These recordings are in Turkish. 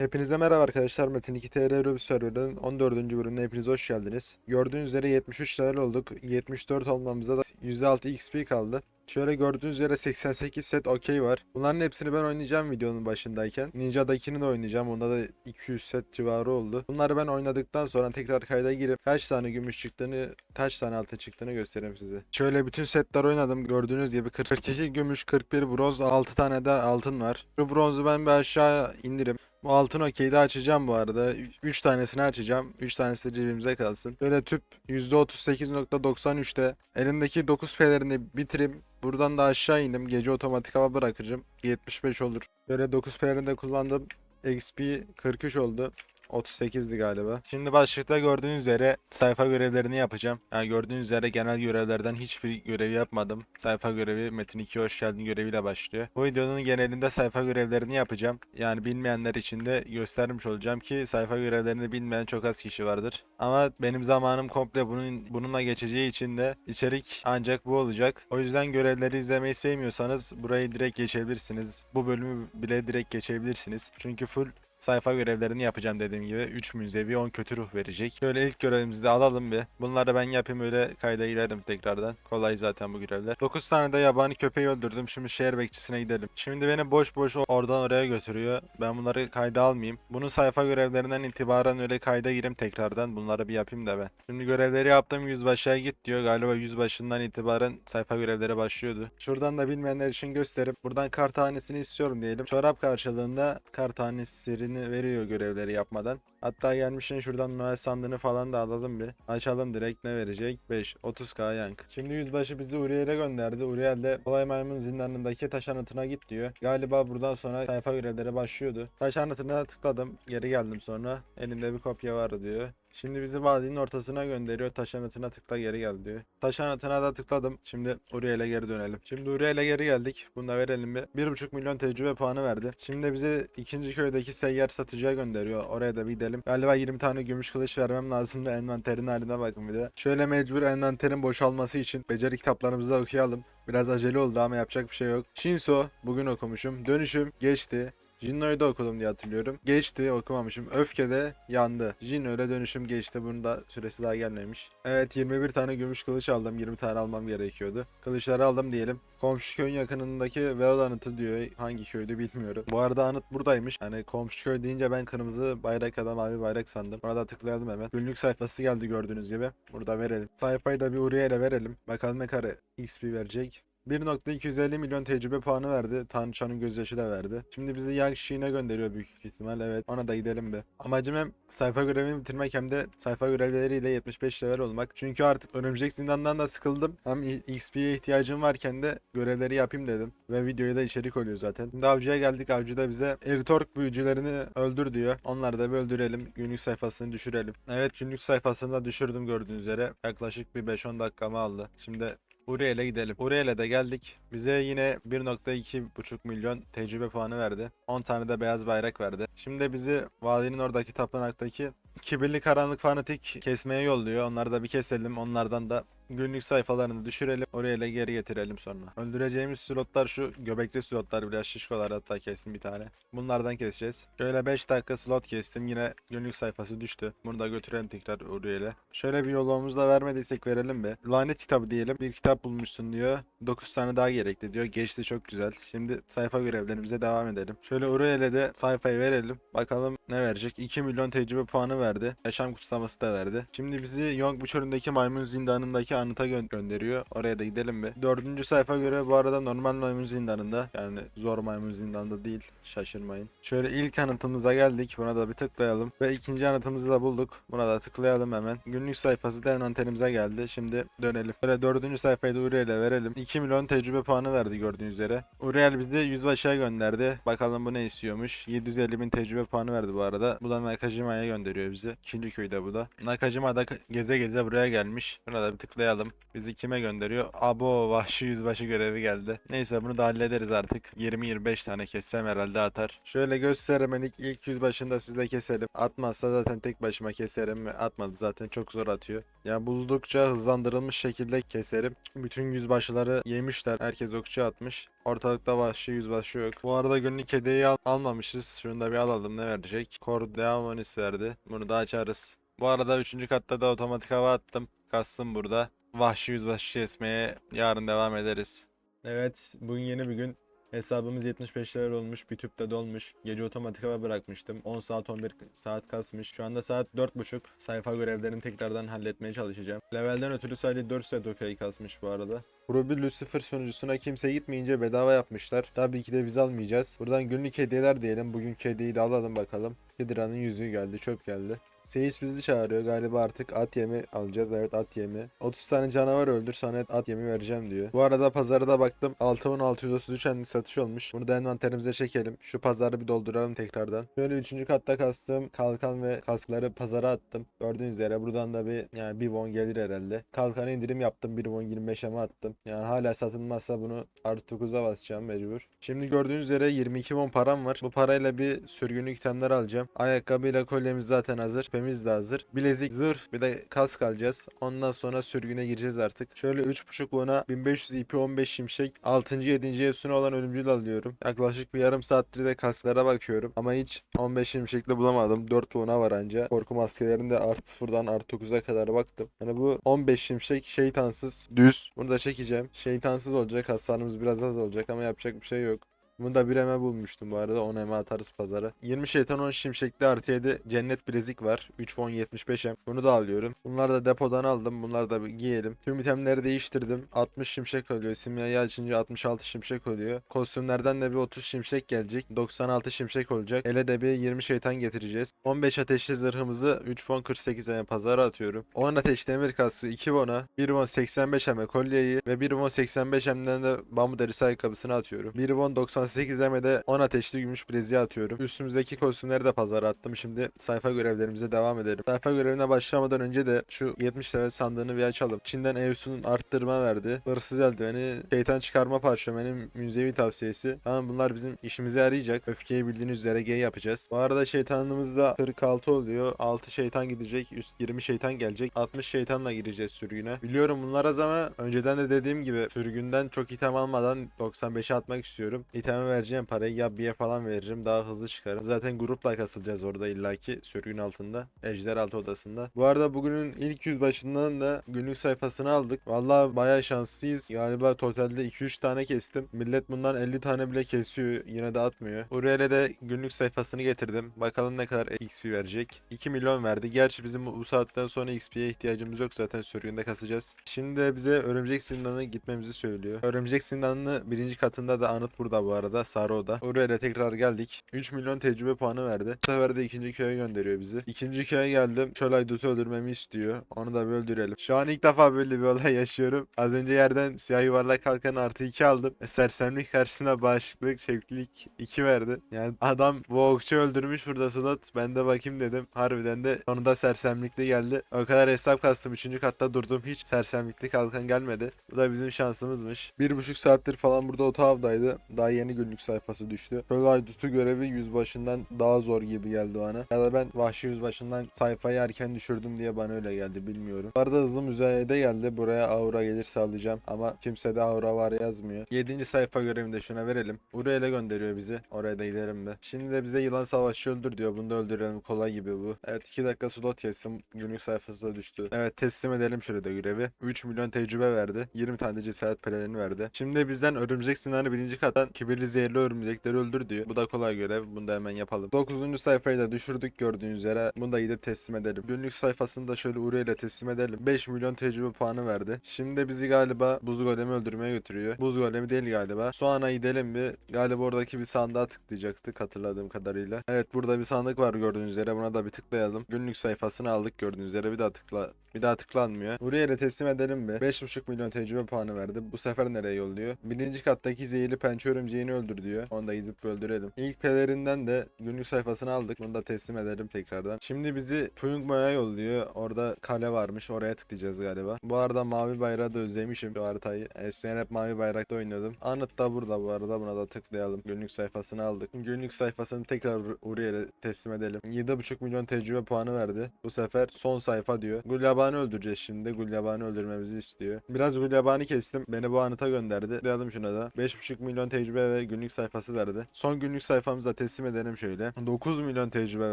Hepinize merhaba arkadaşlar. Metin 2 TR Ruby Server'ın 14. bölümüne hepiniz hoş geldiniz. Gördüğünüz üzere 73 level olduk. 74 olmamıza da %6 XP kaldı. Şöyle gördüğünüz üzere 88 set okey var. Bunların hepsini ben oynayacağım videonun başındayken. Ninja'dakini de oynayacağım. Onda da 200 set civarı oldu. Bunları ben oynadıktan sonra tekrar kayda girip kaç tane gümüş çıktığını, kaç tane altın çıktığını göstereyim size. Şöyle bütün setler oynadım. Gördüğünüz gibi 42 gümüş, 41 bronz, 6 tane de altın var. Bu bronzu ben bir aşağı indirim. Bu altın okey'i de açacağım bu arada. 3 tanesini açacağım. 3 tanesi de cebimize kalsın. Böyle tüp %38.93'te. Elimdeki 9P'lerini bitireyim. Buradan da aşağı indim. Gece otomatik hava bırakacağım. 75 olur. Böyle 9P'lerini de kullandım. XP 43 oldu. 38'di galiba. Şimdi başlıkta gördüğünüz üzere sayfa görevlerini yapacağım. Yani gördüğünüz üzere genel görevlerden hiçbir görevi yapmadım. Sayfa görevi Metin 2 hoş geldin göreviyle başlıyor. Bu videonun genelinde sayfa görevlerini yapacağım. Yani bilmeyenler için de göstermiş olacağım ki sayfa görevlerini bilmeyen çok az kişi vardır. Ama benim zamanım komple bunun bununla geçeceği için de içerik ancak bu olacak. O yüzden görevleri izlemeyi sevmiyorsanız burayı direkt geçebilirsiniz. Bu bölümü bile direkt geçebilirsiniz. Çünkü full sayfa görevlerini yapacağım dediğim gibi. 3 müzevi 10 kötü ruh verecek. Şöyle ilk görevimizi de alalım bir. Bunları ben yapayım öyle kayda girerim tekrardan. Kolay zaten bu görevler. 9 tane de yabani köpeği öldürdüm. Şimdi şehir bekçisine gidelim. Şimdi beni boş boş oradan oraya götürüyor. Ben bunları kayda almayayım. Bunun sayfa görevlerinden itibaren öyle kayda gireyim tekrardan. Bunları bir yapayım da ben. Şimdi görevleri yaptım. Yüzbaşıya git diyor. Galiba yüzbaşından itibaren sayfa görevleri başlıyordu. Şuradan da bilmeyenler için gösterip buradan kar tanesini istiyorum diyelim. Çorap karşılığında kar tanesini veriyor görevleri yapmadan. Hatta gelmişken şuradan Noel sandığını falan da alalım bir. Açalım direkt ne verecek? 5. 30k yank. Şimdi yüzbaşı bizi Uriel'e gönderdi. Uriel de Olay Maymun zindanındaki taş anıtına git diyor. Galiba buradan sonra sayfa görevleri başlıyordu. Taş anıtına tıkladım. Geri geldim sonra. Elimde bir kopya var diyor. Şimdi bizi vadinin ortasına gönderiyor. Taş anıtına tıkla geri gel diyor. Taş anıtına da tıkladım. Şimdi Uriel'e geri dönelim. Şimdi Uriel'e geri geldik. Bunu da verelim bir. 1.5 milyon tecrübe puanı verdi. Şimdi bizi ikinci köydeki seyyar satıcıya gönderiyor. Oraya da bir gidelim. Galiba 20 tane gümüş kılıç vermem lazım da envanterin haline bakın bir de. Şöyle mecbur envanterin boşalması için beceri kitaplarımızı da okuyalım. Biraz acele oldu ama yapacak bir şey yok. Shinso bugün okumuşum. Dönüşüm geçti. Jinno'yu da okudum diye hatırlıyorum. Geçti okumamışım. Öfkede yandı. Jinno'yla dönüşüm geçti. Bunun da süresi daha gelmemiş. Evet 21 tane gümüş kılıç aldım. 20 tane almam gerekiyordu. Kılıçları aldım diyelim. Komşu köyün yakınındaki Veol anıtı diyor. Hangi köydü bilmiyorum. Bu arada anıt buradaymış. Hani komşu köy deyince ben kırmızı bayrak adam mavi bayrak sandım. Buna da tıklayalım hemen. Günlük sayfası geldi gördüğünüz gibi. Burada verelim. Sayfayı da bir Uriel'e verelim. Bakalım ne kare XP verecek. 1.250 milyon tecrübe puanı verdi. Tanrıçanın gözyaşı da verdi. Şimdi bizi Yang Shi'ne gönderiyor büyük ihtimal. Evet ona da gidelim bir. Amacım hem sayfa görevini bitirmek hem de sayfa görevleriyle 75 level olmak. Çünkü artık örümcek zindandan da sıkıldım. Hem XP'ye ihtiyacım varken de görevleri yapayım dedim. Ve videoya da içerik oluyor zaten. Şimdi avcıya geldik. Avcı da bize Eritork büyücülerini öldür diyor. Onları da bir öldürelim. Günlük sayfasını düşürelim. Evet günlük sayfasını da düşürdüm gördüğünüz üzere. Yaklaşık bir 5-10 dakikamı aldı. Şimdi Uriel'e gidelim. Uriel'e de geldik. Bize yine 1.2,5 milyon tecrübe puanı verdi. 10 tane de beyaz bayrak verdi. Şimdi bizi vadinin oradaki tapınaktaki kibirli karanlık fanatik kesmeye yolluyor. Onları da bir keselim. Onlardan da günlük sayfalarını düşürelim. Oraya ile geri getirelim sonra. Öldüreceğimiz slotlar şu göbekli slotlar biraz şişkolar hatta kestim bir tane. Bunlardan keseceğiz. Şöyle 5 dakika slot kestim. Yine günlük sayfası düştü. Bunu da götürelim tekrar ile. Şöyle bir yolumuzu da vermediysek verelim be. Lanet kitabı diyelim. Bir kitap bulmuşsun diyor. 9 tane daha gerekli diyor. Geçti çok güzel. Şimdi sayfa görevlerimize devam edelim. Şöyle ile de sayfayı verelim. Bakalım ne verecek. 2 milyon tecrübe puanı verdi. Yaşam kutsaması da verdi. Şimdi bizi Yongbu çölündeki maymun zindanındaki anıta gö- gönderiyor. Oraya da gidelim bir. Dördüncü sayfa göre bu arada normal maymun zindanında. Yani zor maymun zindanında değil. Şaşırmayın. Şöyle ilk anıtımıza geldik. Buna da bir tıklayalım. Ve ikinci anıtımızı da bulduk. Buna da tıklayalım hemen. Günlük sayfası da envanterimize geldi. Şimdi dönelim. Böyle dördüncü sayfayı da Uriel'e verelim. 2 milyon tecrübe puanı verdi gördüğünüz üzere. Uriel bizi yüzbaşıya gönderdi. Bakalım bu ne istiyormuş. 750 bin tecrübe puanı verdi bu arada. Bu da Nakajima'ya gönderiyor bizi. İkinci köyde bu da. Nakajima da geze geze buraya gelmiş. Buna da bir tıklayalım. Bizi kime gönderiyor? Abo vahşi yüzbaşı görevi geldi. Neyse bunu da hallederiz artık. 20-25 tane kessem herhalde atar. Şöyle gösteremedik ilk yüzbaşında sizle keselim. Atmazsa zaten tek başıma keserim. Atmadı zaten çok zor atıyor. Ya buldukça hızlandırılmış şekilde keserim. Bütün yüzbaşıları yemişler. Herkes okçu atmış. Ortalıkta vahşi yüzbaşı yok. Bu arada günlük hediyeyi al- almamışız. Şunu da bir alalım ne verecek? Kor Deamonis verdi. Bunu da açarız. Bu arada 3. katta da otomatik hava attım. Kastım burada. Vahşi yüzbaşı kesmeye yarın devam ederiz. Evet bugün yeni bir gün. Hesabımız 75 lira olmuş. Bir tüp de dolmuş. Gece otomatik hava bırakmıştım. 10 saat 11 saat kasmış. Şu anda saat 4.30. Sayfa görevlerini tekrardan halletmeye çalışacağım. Levelden ötürü sadece 4 saat okey kasmış bu arada. Ruby Lucifer sunucusuna kimse gitmeyince bedava yapmışlar. Tabii ki de biz almayacağız. Buradan günlük hediyeler diyelim. Bugünkü hediyeyi de alalım bakalım. Hydra'nın yüzüğü geldi. Çöp geldi. Seyis bizi çağırıyor. Galiba artık at yemi alacağız. Evet at yemi. 30 tane canavar öldür sana at yemi vereceğim diyor. Bu arada pazara da baktım. 6633 enlik satış olmuş. Bunu da envanterimize çekelim. Şu pazarı bir dolduralım tekrardan. Şöyle 3. katta kastığım kalkan ve kaskları pazara attım. Gördüğünüz üzere buradan da bir yani bir won gelir herhalde. Kalkanı indirim yaptım. 1 won 25'e mi attım. Yani hala satılmazsa bunu artı 9'a basacağım mecbur. Şimdi gördüğünüz üzere 22 won param var. Bu parayla bir sürgünlük itemler alacağım. Ayakkabıyla kolyemiz zaten hazır. Küpemiz de hazır. Bilezik, zırh bir de kask alacağız. Ondan sonra sürgüne gireceğiz artık. Şöyle 3.5 won'a 1500 IP 15 şimşek 6. 7. Efsune olan ölümcül alıyorum. Yaklaşık bir yarım saattir de kasklara bakıyorum. Ama hiç 15 şimşekli bulamadım. 4 won'a var anca. Korku maskelerinde artı sıfırdan artı 9'a kadar baktım. Yani bu 15 şimşek şeytansız düz. Bunu da çekeceğim. Şeytansız olacak. Hasarımız biraz az olacak ama yapacak bir şey yok. Bunu da bir eme bulmuştum bu arada. 10 eme atarız pazara. 20 şeytan 10 şimşekli artı 7 cennet bilezik var. 3 won 75 em. Bunu da alıyorum. Bunları da depodan aldım. Bunları da bir giyelim. Tüm itemleri değiştirdim. 60 şimşek oluyor. Simyayı açınca 66 şimşek oluyor. Kostümlerden de bir 30 şimşek gelecek. 96 şimşek olacak. Ele de bir 20 şeytan getireceğiz. 15 ateşli zırhımızı 3 won 48 eme pazara atıyorum. 10 ateş demir kaskı 2 won'a 1 won 85 eme kolyeyi ve 1 won 85 emden de bambu derisi ayakkabısını atıyorum. 1 won 98 emede 10 ateşli gümüş bileziği atıyorum. Üstümüzdeki kostümleri de pazara attım. Şimdi sayfa görevlerimize devam edelim. Sayfa görevine başlamadan önce de şu 70 level sandığını bir açalım. Çin'den Evsun'un arttırma verdi. Hırsız eldiveni, şeytan çıkarma parşömeni, müzevi tavsiyesi. Tamam bunlar bizim işimize yarayacak. Öfkeyi bildiğiniz üzere G yapacağız. Bu arada şeytanımız da 46 oluyor. 6 şeytan gidecek. Üst 20 şeytan gelecek. 60 şeytanla gireceğiz sürgüne. Biliyorum bunlar az ama önceden de dediğim gibi sürgünden çok item almadan 95'e atmak istiyorum. İteme vereceğim parayı ya bir falan veririm. Daha hızlı çıkarım. Zaten grupla kasılacağız orada illaki sürgün altında. Ejder altı odasında. Bu arada bugünün ilk yüzbaşından da günlük sayfasını aldık. Vallahi bayağı şanslıyız. Galiba totalde 2-3 tane kestim. Millet bundan 50 tane bile kesiyor. Yine de atmıyor. Buraya de günlük sayfasını getirdim. Bakalım ne kadar XP verecek. 2 milyon verdi. Gerçi bizim bu saatten sonra XP'ye ihtiyacımız yok zaten sürgünde kasacağız. Şimdi de bize örümcek zindanına gitmemizi söylüyor. Örümcek zindanını birinci katında da anıt burada bu arada. Sarı oda. Oraya tekrar geldik. 3 milyon tecrübe puanı verdi. Bu sefer de ikinci köye gönderiyor bizi. İkinci köye geldim. Şöyle Dut'u öldürmemi istiyor. Onu da bir öldürelim. Şu an ilk defa böyle bir olay yaşıyorum. Az önce yerden siyah yuvarlak kalkan artı 2 aldım. E, sersemlik karşısına bağışıklık, çeviklik 2 verdi. Yani adam bu okçu öldürmüş burada slot. Ben de bakayım dedim. Harbiden de sonunda sersemlikli geldi. O kadar hesap kastım. 3. katta durdum. Hiç sersemlikli kalkan gelmedi. Bu da bizim şansımızmış. Bir buçuk saattir falan burada otağımdaydı. Daha yeni günlük sayfası düştü. Şöyle Aydut'u görevi yüzbaşından daha zor gibi geldi bana. Ya da ben vahşi yüzbaşından sayfayı erken düşürdüm diye bana öyle geldi bilmiyorum. Bu arada hızlı müzayede geldi. Buraya aura gelirse alacağım. Ama kimsede aura var yazmıyor. 7. sayfa görevini de şuna verelim. İle gönderiyor bizi. Oraya da gidelim de. Şimdi de bize yılan savaşçı öldür diyor. Bunu da öldürelim. Kolay gibi bu. Evet 2 dakika slot kestim. Günlük sayfası da düştü. Evet teslim edelim şöyle de görevi. 3 milyon tecrübe verdi. 20 tane de cesaret peleni verdi. Şimdi bizden örümcek sinanı birinci kattan kibirli zehirli örümcekleri öldür diyor. Bu da kolay görev. Bunu da hemen yapalım. 9. sayfayı da düşürdük gördüğünüz üzere. Bunu da gidip teslim edelim. Günlük sayfasını da şöyle Uri ile teslim edelim. 5 milyon tecrübe puanı verdi. Şimdi bizi galiba buz golemi öldürmeye götürüyor. Buz golemi değil galiba. Soğana gidelim bir. Galiba oradaki bir sandığa tıklayacaktık hatırladığım kadarıyla. Evet burada bir sandık var gördüğünüz üzere. Buna da bir tıklayalım. Günlük sayfasını aldık gördüğünüz üzere. Bir daha tıkla. Bir daha tıklanmıyor. Buraya ile teslim edelim mi? 5.5 milyon tecrübe puanı verdi. Bu sefer nereye yolluyor? Birinci kattaki zehirli pençe örümceğini rakibini öldür diyor. Onu da gidip öldürelim. İlk pelerinden de günlük sayfasını aldık. Bunu da teslim edelim tekrardan. Şimdi bizi Puyungmo'ya yolluyor. Orada kale varmış. Oraya tıklayacağız galiba. Bu arada mavi bayrağı da özlemişim bu haritayı. Eskiden hep mavi bayrakta oynuyordum. Anıt da burada bu arada. Buna da tıklayalım. Günlük sayfasını aldık. Günlük sayfasını tekrar Uriel'e teslim edelim. 7,5 milyon tecrübe puanı verdi. Bu sefer son sayfa diyor. Gulyabani öldüreceğiz şimdi. Gulyabani öldürmemizi istiyor. Biraz Gulyabani kestim. Beni bu anıta gönderdi. Tıklayalım şuna da. 5,5 milyon tecrübe ve günlük sayfası verdi. Son günlük sayfamıza teslim edelim şöyle. 9 milyon tecrübe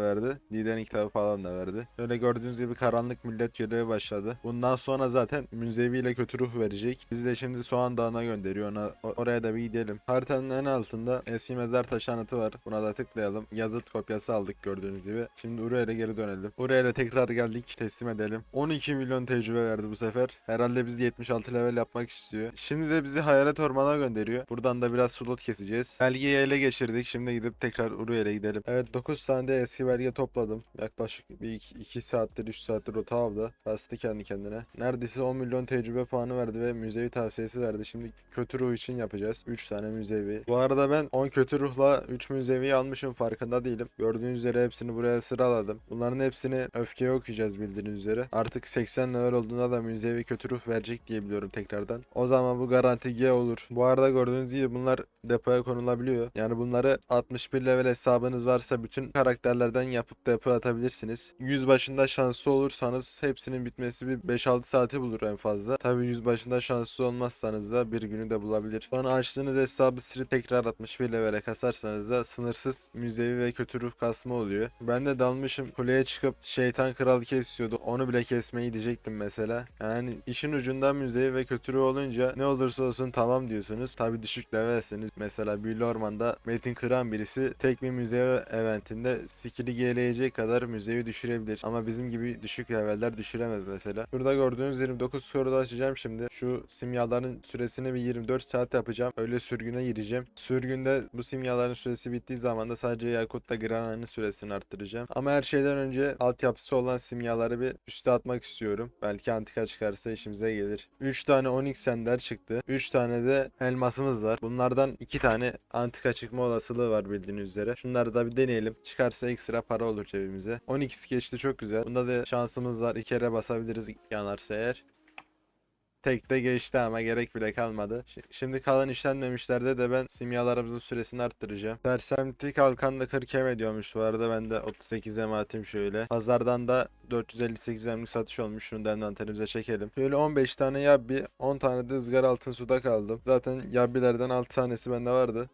verdi. Liderin kitabı falan da verdi. Böyle gördüğünüz gibi karanlık millet görevi başladı. Bundan sonra zaten Münzevi ile kötü ruh verecek. Bizi de şimdi Soğan Dağı'na gönderiyor. Ona, oraya da bir gidelim. Haritanın en altında eski mezar taşı anıtı var. Buna da tıklayalım. Yazıt kopyası aldık gördüğünüz gibi. Şimdi Uriel'e geri dönelim. Uriel'e tekrar geldik. Teslim edelim. 12 milyon tecrübe verdi bu sefer. Herhalde bizi 76 level yapmak istiyor. Şimdi de bizi Hayalet Orman'a gönderiyor. Buradan da biraz slot keseceğiz. Belgeyi ele geçirdik. Şimdi gidip tekrar Uriel'e gidelim. Evet 9 tane de eski belge topladım. Yaklaşık bir 2 saattir 3 saattir o tavda. Bastı kendi kendine. Neredeyse 10 milyon tecrübe puanı verdi ve müzevi tavsiyesi verdi. Şimdi kötü ruh için yapacağız. 3 tane müzevi. Bu arada ben 10 kötü ruhla 3 müzevi almışım farkında değilim. Gördüğünüz üzere hepsini buraya sıraladım. Bunların hepsini öfkeye okuyacağız bildiğiniz üzere. Artık 80 level olduğunda da müzevi kötü ruh verecek diye biliyorum tekrardan. O zaman bu garanti G olur. Bu arada gördüğünüz gibi bunlar depoya konulabiliyor. Yani bunları 61 level hesabınız varsa bütün karakterlerden yapıp depoya atabilirsiniz. 100 başında şanslı olursanız hepsinin bitmesi bir 5-6 saati bulur en fazla. Tabi 100 başında şanslı olmazsanız da bir günü de bulabilir. Sonra açtığınız hesabı silip tekrar 61 levele kasarsanız da sınırsız müzevi ve kötü ruh kasma oluyor. Ben de dalmışım kuleye çıkıp şeytan kral kesiyordu. Onu bile kesmeyi diyecektim mesela. Yani işin ucunda müzevi ve kötü ruh olunca ne olursa olsun tamam diyorsunuz. Tabi düşük levelseniz mesela Büyülü Orman'da Metin kıran birisi tek bir müzevi eventinde skill'i geleyecek kadar müzevi düşürebilir. Ama bizim gibi düşük leveller düşüremez mesela. Burada gördüğünüz 29 soruda açacağım şimdi. Şu simyaların süresini bir 24 saat yapacağım. Öyle sürgüne gireceğim. Sürgünde bu simyaların süresi bittiği zaman da sadece Yakut'ta Grana'nın süresini arttıracağım. Ama her şeyden önce altyapısı olan simyaları bir üste atmak istiyorum. Belki antika çıkarsa işimize gelir. 3 tane Onyx Ender çıktı. 3 tane de elmasımız var. Bunlardan 2 tane antika çıkma olasılığı var bildiğiniz üzere. Şunları da bir deneyelim. Çıkarsa ekstra para olur cebimize. 12 geçti çok güzel. Bunda da şansımız var. 2 kere basabiliriz yanarsa eğer. Tek de geçti ama gerek bile kalmadı. Şi- Şimdi kalan işlenmemişlerde de ben simyalarımızın süresini arttıracağım. Sersemti kalkan da 40 em ediyormuş bu arada ben de 38 em atayım şöyle. Pazardan da 458 emlik satış olmuş. Şunu da envanterimize çekelim. Şöyle 15 tane yabbi, 10 tane de ızgara altın suda kaldım. Zaten yabbilerden 6 tanesi bende vardı.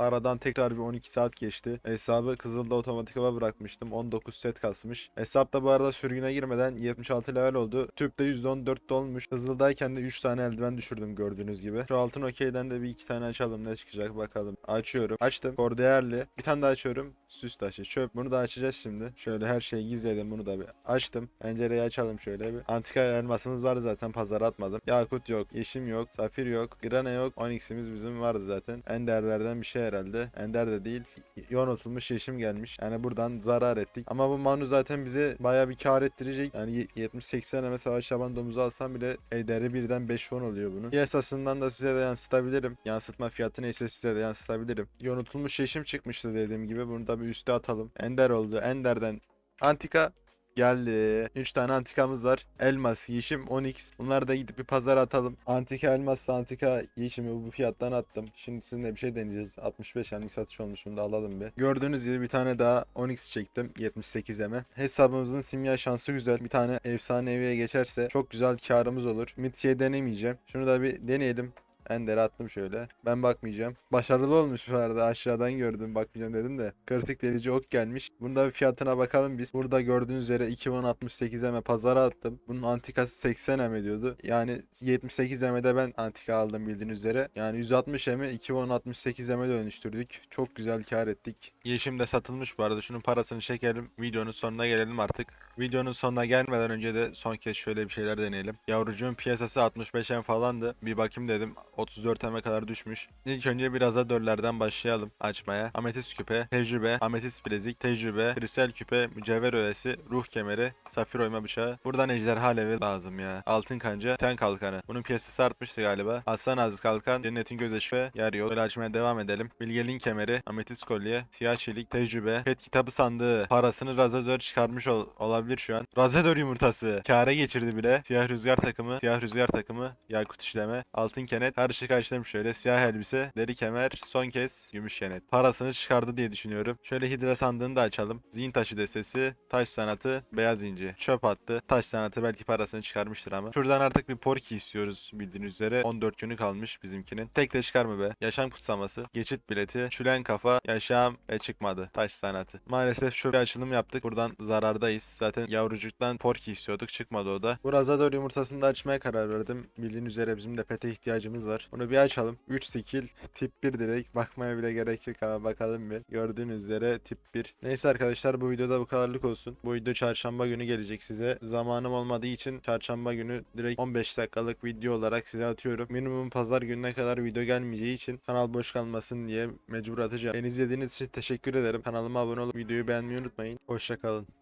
Aradan tekrar bir 12 saat geçti. Hesabı Kızıl'da otomatik hava bırakmıştım. 19 set kasmış. Hesap da bu arada sürgüne girmeden 76 level oldu. Tüpte %14 dolmuş. Kızıl'dayken de 3 tane eldiven düşürdüm gördüğünüz gibi. Şu altın okeyden de bir iki tane açalım ne çıkacak bakalım. Açıyorum. Açtım. Kor değerli. Bir tane daha açıyorum. Süs taşı. Çöp. Bunu da açacağız şimdi. Şöyle her şeyi gizledim. Bunu da bir açtım. Pencereyi açalım şöyle bir. Antika elmasımız vardı zaten. Pazara atmadım. Yakut yok. Yeşim yok. Safir yok. Grana yok. Onyx'imiz bizim vardı zaten. Enderlerden bir şey herhalde. Ender de değil. Yoğunatılmış yeşim gelmiş. Yani buradan zarar ettik. Ama bu Manu zaten bize baya bir kar ettirecek. Yani ye- 70-80 eme savaş şaban domuzu alsam bile ederi birden 5-10 oluyor bunun. Piyasasından da size de yansıtabilirim. Yansıtma fiyatı neyse size de yansıtabilirim. Yoğunatılmış yeşim çıkmıştı dediğim gibi. Bunu da bir üste atalım. Ender oldu. Ender'den Antika geldi. 3 tane antikamız var. Elmas, yeşim, onyx. Bunları da gidip bir pazara atalım. Antika elmasla antika yeşimi bu fiyattan attım. Şimdi sizinle bir şey deneyeceğiz. 65 elmas satış olmuş. Bunu da alalım bir. Gördüğünüz gibi bir tane daha onyx çektim. 78 eme. Hesabımızın simya şansı güzel. Bir tane efsaneviye geçerse çok güzel karımız olur. Mithiye denemeyeceğim. Şunu da bir deneyelim. Ender'e attım şöyle. Ben bakmayacağım. Başarılı olmuş bu arada. Aşağıdan gördüm. Bakmayacağım dedim de. Kritik delici ok gelmiş. Bunda bir fiyatına bakalım biz. Burada gördüğünüz üzere 2068 eme pazara attım. Bunun antikası 80 eme diyordu. Yani 78 emede ben antika aldım bildiğiniz üzere. Yani 160 eme 2068 eme dönüştürdük. Çok güzel kar ettik. Yeşim de satılmış bu arada. Şunun parasını çekelim. Videonun sonuna gelelim artık. Videonun sonuna gelmeden önce de son kez şöyle bir şeyler deneyelim. Yavrucuğun piyasası 65 em falandı. Bir bakayım dedim. 34 eme kadar düşmüş. İlk önce biraz da dörlerden başlayalım açmaya. Ametist küpe, tecrübe, ametist bilezik, tecrübe, kristal küpe, mücevher öğesi, ruh kemeri, safir oyma bıçağı. Buradan ejderha alevi lazım ya. Altın kanca, ten kalkanı. Bunun piyasası artmıştı galiba. Aslan ağzı kalkan, cennetin gözyaşı ve yer yok. Böyle açmaya devam edelim. Bilgeliğin kemeri, ametist kolye, siyah çelik, tecrübe, pet kitabı sandığı. Parasını Razador çıkarmış ol- olabilir şu an. Razador yumurtası. Kâra geçirdi bile. Siyah rüzgar takımı, siyah rüzgar takımı, yakut işleme, altın kenet, karışık açtım şöyle. Siyah elbise, deri kemer, son kez gümüş kenet. Parasını çıkardı diye düşünüyorum. Şöyle hidra sandığını da açalım. Zihin taşı destesi, taş sanatı, beyaz inci. Çöp attı. Taş sanatı belki parasını çıkarmıştır ama. Şuradan artık bir porki istiyoruz bildiğiniz üzere. 14 günü kalmış bizimkinin. Tek de çıkar mı be? Yaşam kutsaması, geçit bileti, şülen kafa, yaşam ve çıkmadı. Taş sanatı. Maalesef bir açılım yaptık. Buradan zarardayız. Zaten yavrucuktan porki istiyorduk. Çıkmadı o da. Bu Razador yumurtasını da açmaya karar verdim. Bildiğin üzere bizim de pete ihtiyacımız var. Bunu bir açalım. 3 skill. Tip 1 direkt. Bakmaya bile gerek yok ama bakalım bir. Gördüğünüz üzere tip 1. Neyse arkadaşlar bu videoda bu kadarlık olsun. Bu video çarşamba günü gelecek size. Zamanım olmadığı için çarşamba günü direkt 15 dakikalık video olarak size atıyorum. Minimum pazar gününe kadar video gelmeyeceği için kanal boş kalmasın diye mecbur atacağım. Beni izlediğiniz için teşekkür ederim. Kanalıma abone olup videoyu beğenmeyi unutmayın. Hoşçakalın.